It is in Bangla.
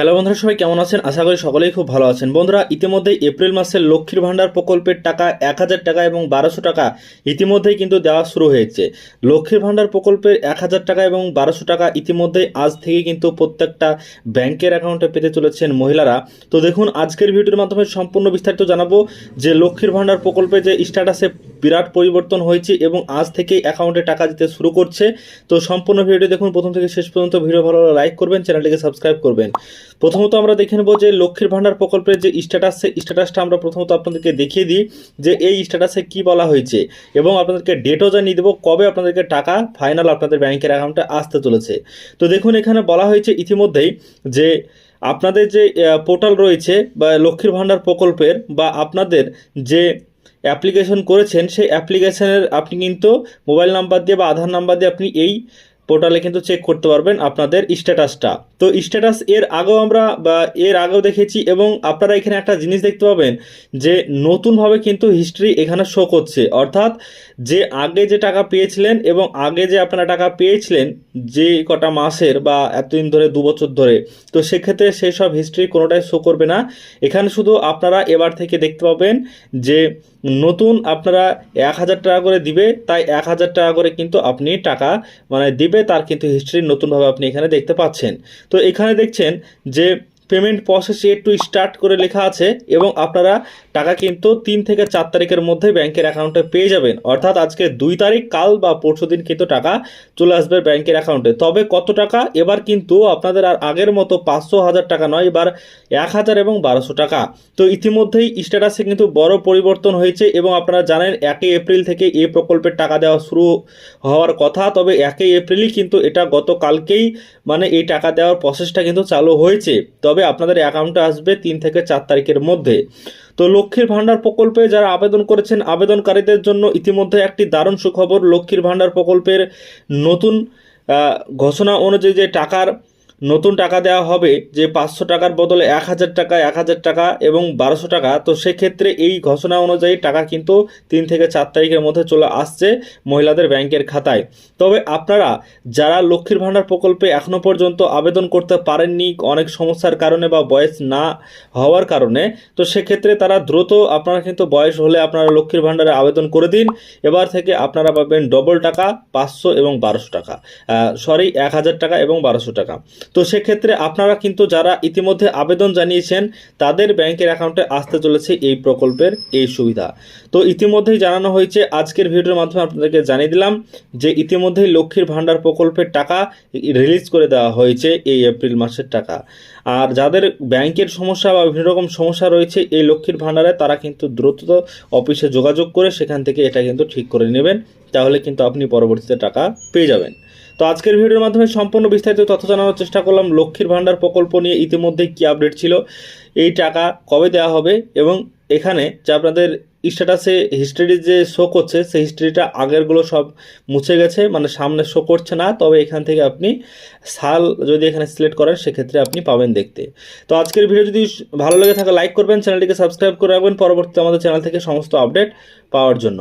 হ্যালো বন্ধুরা, সবাই কেমন আছেন? আশা করি সকলেই খুব ভালো আছেন। বন্ধুরা, ইতিমধ্যেই এপ্রিল মাসের লক্ষ্মীর ভাণ্ডার প্রকল্পের টাকা এক হাজার টাকা এবং বারোশো টাকা ইতিমধ্যেই কিন্তু দেওয়া শুরু হয়েছে। লক্ষ্মীর ভাণ্ডার প্রকল্পের এক হাজার টাকা এবং বারোশো টাকা ইতিমধ্যেই আজ থেকে কিন্তু প্রত্যেকটা ব্যাংকের অ্যাকাউন্টে পেতে চলেছেন মহিলারা। তো দেখুন, আজকের ভিডিওর মাধ্যমে সম্পূর্ণ বিস্তারিত জানাব যে লক্ষ্মীর ভাণ্ডার প্রকল্পে যে স্ট্যাটাসে বিরাট পরিবর্তন হয়েছে এবং আজ থেকেই অ্যাকাউন্টে টাকা দিতে শুরু করছে। তো সম্পূর্ণ ভিডিওটি দেখুন। প্রথম থেকে শেষ পর্যন্ত ভিডিও ভালো লাইক করবেন, চ্যানেলটিকে সাবস্ক্রাইব করবেন। প্রথমত আমরা দেখে নেব যে লক্ষ্মীর ভাণ্ডার প্রকল্পের যে স্ট্যাটাস সেই স্ট্যাটাসটা আমরা প্রথমত আপনাদেরকে দেখিয়ে দিই যে এই স্ট্যাটাসে কি বলা হয়েছে এবং আপনাদেরকে ডেটও জানিয়ে দেবো কবে আপনাদেরকে টাকা ফাইনাল আপনাদের ব্যাংকের অ্যাকাউন্টে আসতে চলেছে। তো দেখুন, এখানে বলা হয়েছে ইতিমধ্যেই যে আপনাদের যে পোর্টাল রয়েছে বা লক্ষ্মীর ভাণ্ডার প্রকল্পের বা আপনাদের যে অ্যাপ্লিকেশন করেছেন, সেই অ্যাপ্লিকেশনের আপনি কিন্তু মোবাইল নাম্বার দিয়ে বা আধার নাম্বার দিয়ে আপনি এই পোর্টালে কিন্তু চেক করতে পারবেন আপনাদের স্ট্যাটাসটা। তো স্ট্যাটাস এর আগেও আমরা বা এর আগেও দেখেছি এবং আপনারা এখানে একটা জিনিস দেখতে পাবেন যে নতুনভাবে কিন্তু হিস্ট্রি এখানে শো করছে। অর্থাৎ যে আগে যে টাকা পেয়েছিলেন এবং আগে যে আপনারা টাকা পেয়েছিলেন যে কটা মাসের বা এতদিন ধরে, দু বছর ধরে, তো সেক্ষেত্রে সেই সব হিস্ট্রি কোনোটাই শো করবে না। এখানে শুধু আপনারা এবার থেকে দেখতে পাবেন যে নতুন আপনারা এক হাজার টাকা করে দিবে, তাই এক হাজার টাকা করে কিন্তু আপনি টাকা মানে দিবে তার কিন্তু হিস্ট্রি নতুনভাবে আপনি এখানে দেখতে পাচ্ছেন। তো এখানে দেখছেন যে payment process a to start করে লেখা আছে এবং আপনারা টাকা কিন্তু তিন থেকে চার তারিখের মধ্যে ব্যাংকের অ্যাকাউন্টে পেয়ে যাবেন। অর্থাৎ আজকে দুই তারিখ, কাল বা পরশু দিন কিন্তু টাকা চলে আসবে ব্যাংকের অ্যাকাউন্টে তবে কত টাকা? এবার কিন্তু আপনাদের আর আগের মতো পাঁচশো হাজার টাকা নয়, এবার এক হাজার এবং বারোশো টাকা। তো ইতিমধ্যেই স্ট্যাটাসে কিন্তু বড় পরিবর্তন হয়েছে এবং আপনারা জানেন একই এপ্রিল থেকে এই প্রকল্পের টাকা দেওয়া শুরু হওয়ার কথা। তবে একই এপ্রিলই কিন্তু এটা গতকালকেই মানে এই টাকা দেওয়ার প্রসেসটা কিন্তু চালু হয়েছে। তবে আপনাদের অ্যাকাউন্টে আসবে তিন থেকে চার তারিখের মধ্যে। তো লক্ষ্মীর ভাণ্ডার প্রকল্পে যারা আবেদন করেছেন, আবেদনকারীদের জন্য ইতিমধ্যে একটি দারুণ সুখবর। লক্ষ্মীর ভাণ্ডার প্রকল্পের নতুন ঘোষণা অনুযায়ী যে টাকার নতুন টাকা দেওয়া হবে যে পাঁচশো টাকার বদলে এক হাজার টাকা এক হাজার টাকা এবং বারোশো টাকা। তো সেক্ষেত্রে এই ঘোষণা অনুযায়ী টাকা কিন্তু তিন থেকে চার তারিখের মধ্যে চলে আসছে মহিলাদের ব্যাংকের খাতায়। তবে আপনারা যারা লক্ষ্মীর ভাণ্ডার প্রকল্পে এখনও পর্যন্ত আবেদন করতে পারেননি অনেক সমস্যার কারণে বা বয়স না হওয়ার কারণে, তো সেক্ষেত্রে তারা দ্রুত আপনারা কিন্তু বয়স হলে আপনারা লক্ষ্মীর ভাণ্ডারে আবেদন করে দিন। এবার থেকে আপনারা পাবেন ডবল টাকা, পাঁচশো এবং বারোশো টাকা। সরি এক হাজার টাকা এবং বারোশো টাকা। তো সেক্ষেত্রে আপনারা কিন্তু যারা ইতিমধ্যে আবেদন জানিয়েছেন, তাদের ব্যাংকের অ্যাকাউন্টে আসতে চলেছে এই প্রকল্পের এই সুবিধা। তো ইতিমধ্যেই জানানো হয়েছে, আজকের ভিডিওর মাধ্যমে আপনাদেরকে জানিয়ে দিলাম যে ইতিমধ্যেই লক্ষ্মীর ভাণ্ডার প্রকল্পের টাকা রিলিজ করে দেওয়া হয়েছে এই এপ্রিল মাসের টাকা। আর যাদের ব্যাংকের সমস্যা বা বিভিন্ন রকম সমস্যা রয়েছে, এই লক্ষ্মীর ভাণ্ডারে তারা কিন্তু দ্রুত অফিসে যোগাযোগ করে সেখান থেকে এটা কিন্তু ঠিক করে নেবেন। তাহলে কিন্তু আপনি পরবর্তীতে টাকা পেয়ে যাবেন। তো আজকের ভিডিওর মাধ্যমে সম্পূর্ণ বিস্তারিত তথ্য জানানোর চেষ্টা করলাম। লক্ষ্মীর ভাণ্ডার প্রকল্প নিয়ে ইতিমধ্যে কি আপডেট ছিল, এই টাকা কবে দেওয়া হবে এবং এখানে যে আপনাদের স্ট্যাটাসে হিস্ট্রি যে শো করছে, সেই হিস্ট্রিটা আগেরগুলো সব মুছে গেছে মানে সামনে শো করছে না, তবে এখান থেকে আপনি সাল যদি এখানে সিলেক্ট করেন, সেক্ষেত্রে আপনি পাবেন দেখতে। তো আজকের ভিডিও যদি ভালো লেগে থাকে লাইক করবেন চ্যানেলটিকে সাবস্ক্রাইব করে রাখবেন। পরবর্তীতে আমাদের চ্যানেল থেকে সমস্ত আপডেট পাওয়ার জন্য।